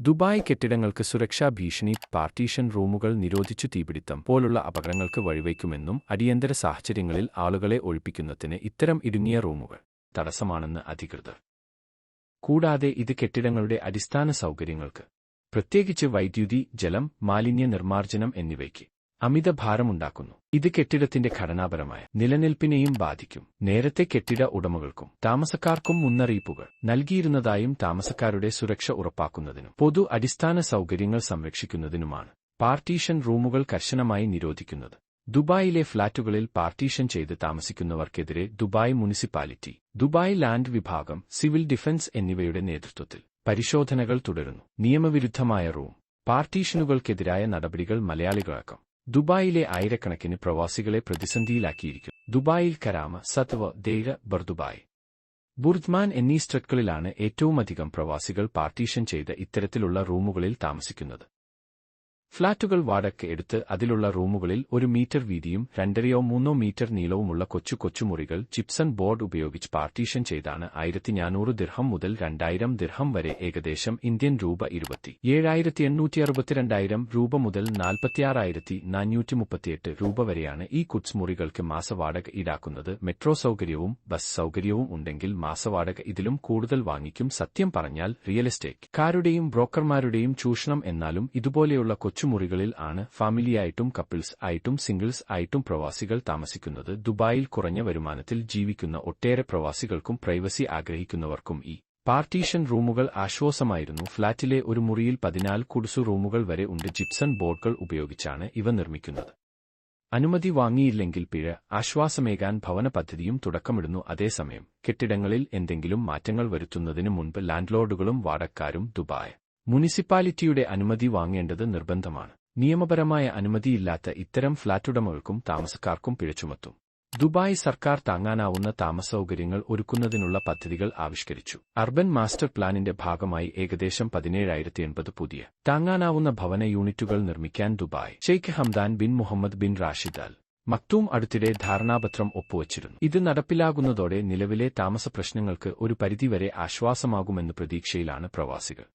Dubai കെട്ടിടങ്ങൾക്ക് സുരക്ഷാ ഭീഷണി പാർട്ടീഷൻ റൂമുകൾ നിരോധിച്ചു തീപിടിത്തം പോലുള്ള അപകടങ്ങൾക്ക് വഴിവയ്ക്കുമെന്നും അടിയന്തര സാഹചര്യങ്ങളിൽ ആളുകളെ ഒഴിപ്പിക്കുന്നതിന് ഇത്തരം ഇടുങ്ങിയ റൂമുകൾ തടസ്സമാണെന്ന് അധികൃതർ. കൂടാതെ ഇത് കെട്ടിടങ്ങളുടെ അടിസ്ഥാന സൗകര്യങ്ങൾക്ക് പ്രത്യേകിച്ച് വൈദ്യുതി ജലം മാലിന്യ നിർമ്മാർജനം എന്നിവയ്ക്ക് അമിത ഭാരമുണ്ടാക്കുന്നു ഇത് കെട്ടിടത്തിന്റെ ഘടനാപരമായ നിലനിൽപ്പിനെയും ബാധിക്കും. നേരത്തെ കെട്ടിട ഉടമകൾക്കും താമസക്കാർക്കും മുന്നറിയിപ്പുകൾ നൽകിയിരുന്നതായും താമസക്കാരുടെ സുരക്ഷ ഉറപ്പാക്കുന്നതിനും പൊതു അടിസ്ഥാന സൗകര്യങ്ങൾ സംരക്ഷിക്കുന്നതിനുമാണ് പാർട്ടീഷൻ റൂമുകൾ കർശനമായി നിരോധിക്കുന്നത്. ദുബായിലെ ഫ്ളാറ്റുകളിൽ പാർട്ടീഷൻ ചെയ്ത് താമസിക്കുന്നവർക്കെതിരെ ദുബായ് മുനിസിപ്പാലിറ്റി ദുബായ് ലാൻഡ് വിഭാഗം സിവിൽ ഡിഫൻസ് എന്നിവയുടെ നേതൃത്വത്തിൽ പരിശോധനകൾ തുടരുന്നു. നിയമവിരുദ്ധമായ റൂം പാർട്ടീഷനുകൾക്കെതിരായ നടപടികൾ മലയാളികളാക്കാം ദുബായിലെ ആയിരക്കണക്കിന് പ്രവാസികളെ പ്രതിസന്ധിയിലാക്കിയിരിക്കും ദുബായിൽ കരാമ സത്വ ദേര ബർദുബായ് ബുർദ്മാൻ എന്നീ സ്ട്രക്കുകളിലാണ് ഏറ്റവുമധികം പ്രവാസികൾ പാർട്ടീഷൻ ചെയ്ത് ഇത്തരത്തിലുള്ള റൂമുകളിൽ താമസിക്കുന്നത്. ഫ്ളാറ്റുകൾ വാടക എടുത്ത് അതിലുള്ള റൂമുകളിൽ ഒരു മീറ്റർ വീതിയും രണ്ടരയോ മൂന്നോ മീറ്റർ നീളവുമുള്ള കൊച്ചു കൊച്ചുമുറികൾ ജിപ്സൺ ബോർഡ് ഉപയോഗിച്ച് പാർട്ടീഷൻ ചെയ്താണ് ആയിരത്തി ഞാനൂറ് ദിർഹം മുതൽ രണ്ടായിരം ദിർഹം വരെ ഏകദേശം ഇന്ത്യൻ രൂപ ഇരുപത്തി. ഏഴായിരത്തി എണ്ണൂറ്റി അറുപത്തിരണ്ടായിരം രൂപ മുതൽ നാൽപ്പത്തിയാറായിരത്തി നാനൂറ്റി മുപ്പത്തിയെട്ട് രൂപ വരെയാണ് ഈ കുറ്റ്സ് മുറികൾക്ക് മാസവാടക ഈടാക്കുന്നത്. മെട്രോ സൗകര്യവും ബസ് സൗകര്യവും ഉണ്ടെങ്കിൽ മാസവാടക ഇതിലും കൂടുതൽ വാങ്ങിക്കും സത്യം പറഞ്ഞാൽ റിയൽ എസ്റ്റേറ്റ്. കാരുടെയും ബ്രോക്കർമാരുടെയും ചൂഷണം എന്നാലും ഇതുപോലെയുള്ള കൊച്ചുമുറികളിൽ ആണ് ഫാമിലിയായിട്ടും കപ്പിൾസ് ആയിട്ടും സിംഗിൾസ് ആയിട്ടും പ്രവാസികൾ താമസിക്കുന്നത്. ദുബായിൽ കുറഞ്ഞ വരുമാനത്തിൽ ജീവിക്കുന്ന ഒട്ടേറെ പ്രവാസികൾക്കും പ്രൈവസി ആഗ്രഹിക്കുന്നവർക്കും ഈ പാർട്ടീഷൻ റൂമുകൾ ആശ്വാസമായിരുന്നു. ഫ്ളാറ്റിലെ ഒരു മുറിയിൽ പതിനാല് കുടുസു റൂമുകൾ വരെ ഉണ്ട്. ജിപ്സൺ ബോർഡുകൾ ഉപയോഗിച്ചാണ് ഇവ നിർമ്മിക്കുന്നത്. അനുമതി വാങ്ങിയില്ലെങ്കിൽ പിഴ ആശ്വാസമേകാൻ ഭവന പദ്ധതിയും തുടക്കമിടുന്നു. അതേസമയം കെട്ടിടങ്ങളിൽ എന്തെങ്കിലും മാറ്റങ്ങൾ വരുത്തുന്നതിനു മുൻപ് ലാൻഡ്ലോർഡുകളും വാടക്കാരും ദുബായ് മുനിസിപ്പാലിറ്റിയുടെ അനുമതി വാങ്ങേണ്ടത് നിർബന്ധമാണ്. നിയമപരമായ അനുമതിയില്ലാത്ത ഇത്തരം ഫ്ളാറ്റുടമകൾക്കും താമസക്കാർക്കും പിഴച്ചുമത്തും ദുബായ് സർക്കാർ താങ്ങാനാവുന്ന താമസസൗകര്യങ്ങൾ ഒരുക്കുന്നതിനുള്ള പദ്ധതികൾ ആവിഷ്കരിച്ചു. അർബൻ മാസ്റ്റർ പ്ലാനിന്റെ ഭാഗമായി ഏകദേശം പതിനേഴായിരത്തി എൺപത് പുതിയ താങ്ങാനാവുന്ന ഭവന യൂണിറ്റുകൾ നിർമ്മിക്കാൻ Dubai. Sheikh Hamdan bin Mohammed bin Rashid Al Maktoum അടുത്തിടെ ധാരണാപത്രം ഒപ്പുവച്ചിരുന്നു. ഇത് നടപ്പിലാകുന്നതോടെ നിലവിലെ താമസ പ്രശ്നങ്ങൾക്ക് ഒരു പരിധിവരെ ആശ്വാസമാകുമെന്ന് പ്രതീക്ഷയിലാണ് പ്രവാസികൾ.